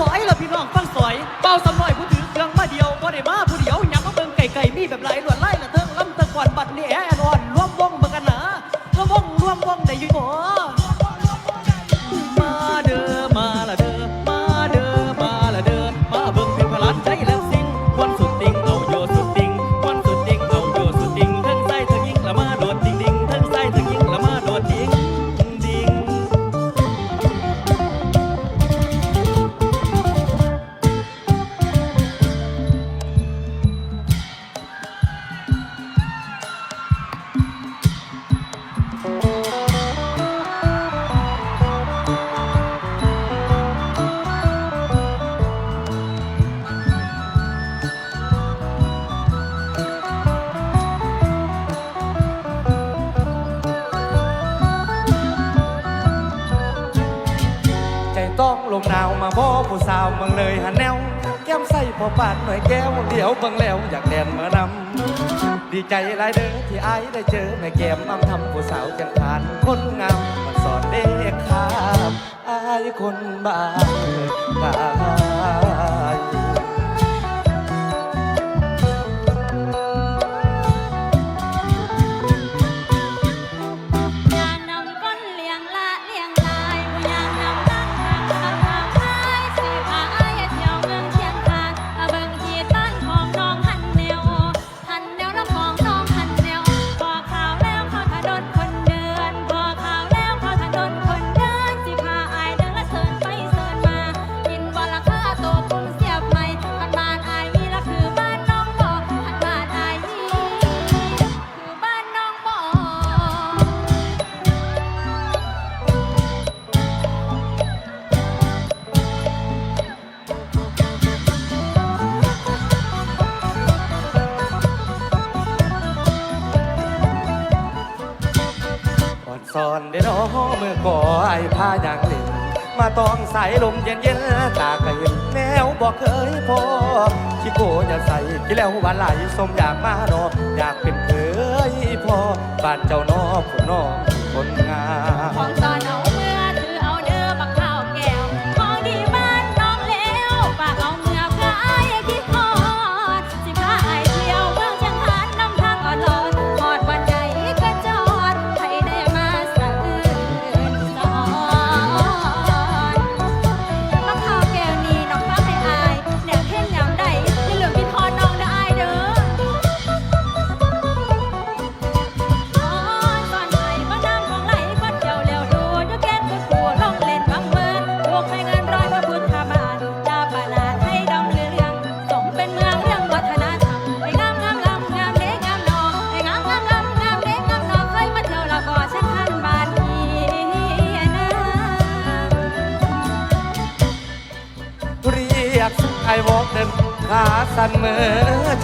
สอ้เราพี่น้องฟังสอยเป้าสำ เมืงเลยหาแนว แก้มใส่พอบาดหน่อยแก้ว เดี๋ยวบิ่งแล้วอยากแดนมานำดีใจหลายเด้อที่ไอ้ได้เจอแม่แก้มอ้ำทำผู้สาวจังทานคนงามมันสอนเด็กครับไอ้คนบ้านครั สอนได้น้องเมื่อก่อไอ้ผ้าอยางเล่นมาต้องใส่ลมเย็นเย็นตาก็เห็แนวบอกเคยพอขี้โกอย่าใส่กี่แล้ววันไหลสมอยากมารออยากเป็นเคยพอบ้านเจ้านอผู้นองคนงาม ขาสั่นมือ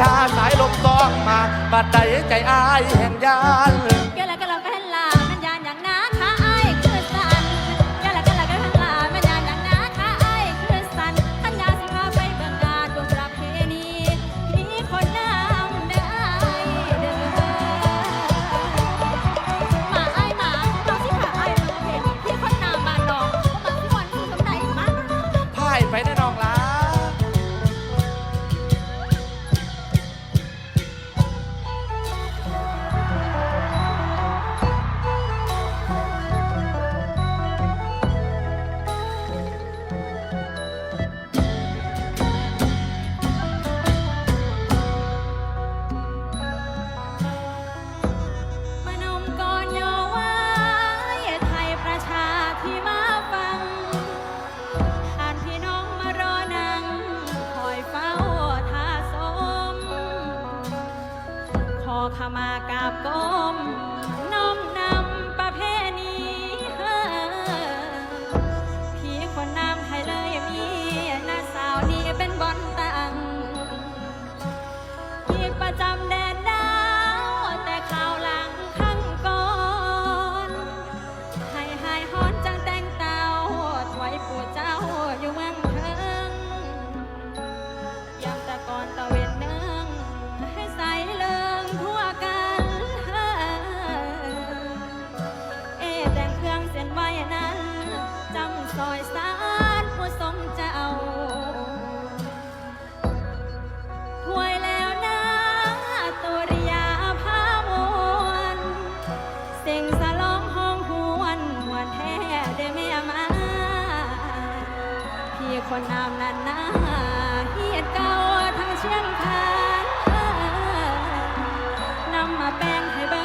ชาสายลมต้องมาบัดใดใจอายแห่งยาน มากับก้ แบ่งให้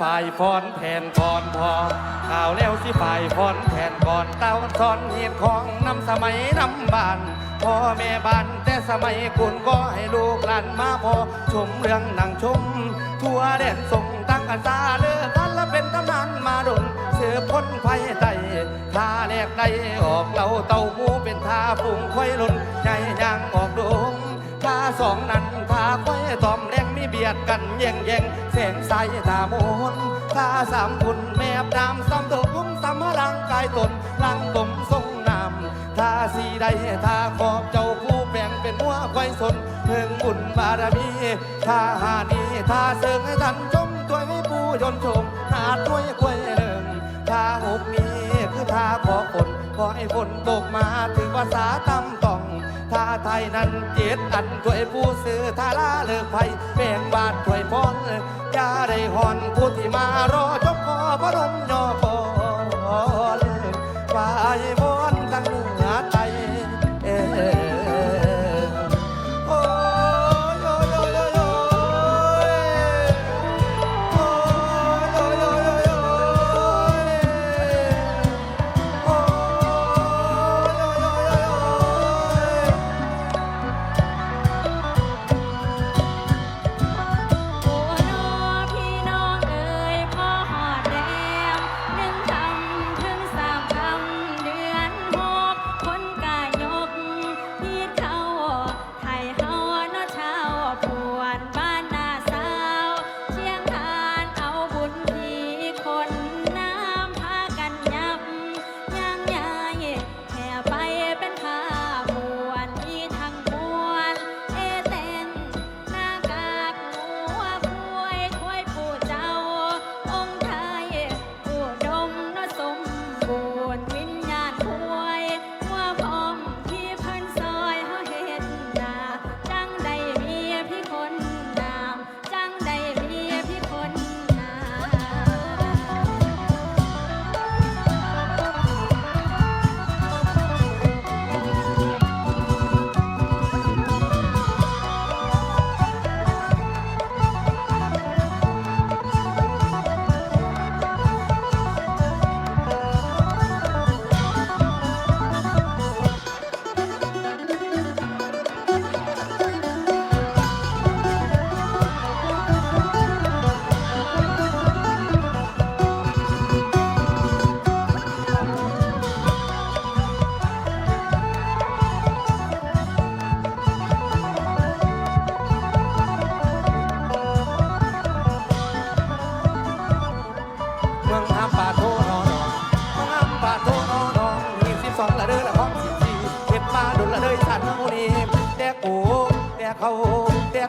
ฝ่ายพรแผ่นก่อนพอข่าวแล้วสิฝ่ายพรแผ่นก่อนเต้าทอนเหตุของน้ำสมัยน้ำบานพ่อแม่บ้านแต่สมัยกุนก็ให้ลูกหลานมาพอชมเรื่องหนังชม ทั่วแดนทรงตั้งกันซาเลือกันละเป็นตำนานมาดนเสือพ้นไฟไต้ท่าแรกได้ออกเราเต่าหมูเป็นท่าปุ่งค่ยลุนใหญ่ยางออกดงท่าสองนั้น พาควยตอมแรงมีเบียดกันแย่งแย่งแสงใสตามนตาสามคุณแมบดามซ้ำตัวกุ้มซ้ำร่างกายตนร่างผมทรงนำทาสีใดทาขอบเจ้าผู้แบ่งเป็นหัวควายสนเพิ่งบุญบารมีทาหานีทาเสริงให้ทันจมตัวให้ผู้ยนชมหาด้วยควยหนึ่งทาหกนี้คือทาขอฝนขอให้ฝนตกมาถือว่าสาตำต่อ ท่าไทยนั้นเจ็ดอันถวยผู้ซื้อท่าลาเลิกไฟแบ่งบาทถวยพอนอย่าได้หอนผู้ที่มารอจบคอพระรมยอพอไฟ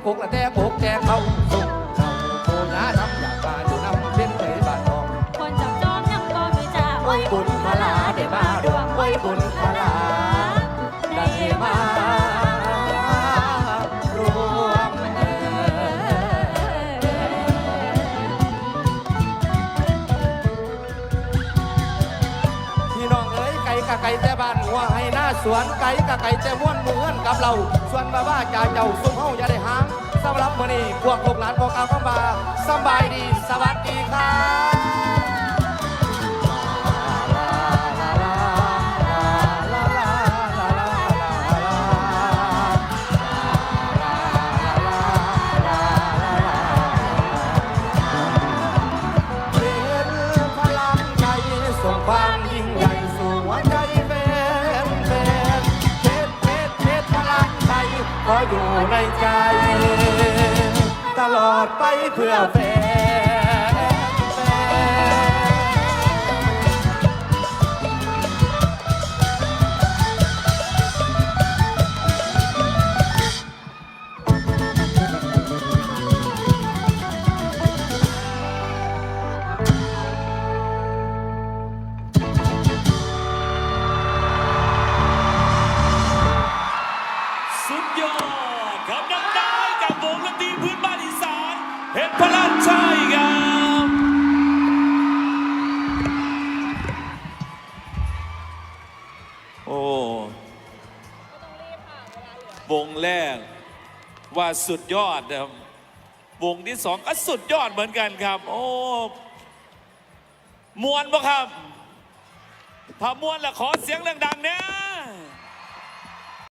กกละแต่กกแต่เขา สวนไก่กับไก่แจม้วนเหมือนกับเราส่วนบ้าบ้าจ่าเจ้าสุ่มเฮาอย่าได้ห้างสำหรับมื้อนี้พวกลูกหลานพอกเอาเข้ามาสบายดีสวัสดีครับความยิ่งใหญ่ ขออยู่ในใจ ตลอดไปเพื่อแฟน งแรกว่าสุดยอดนะครับวงที่สองก็สุดยอดเหมือนกันครับ โอ้มวนปะครับถ้ามวนละขอเสียงดังๆเนี่ย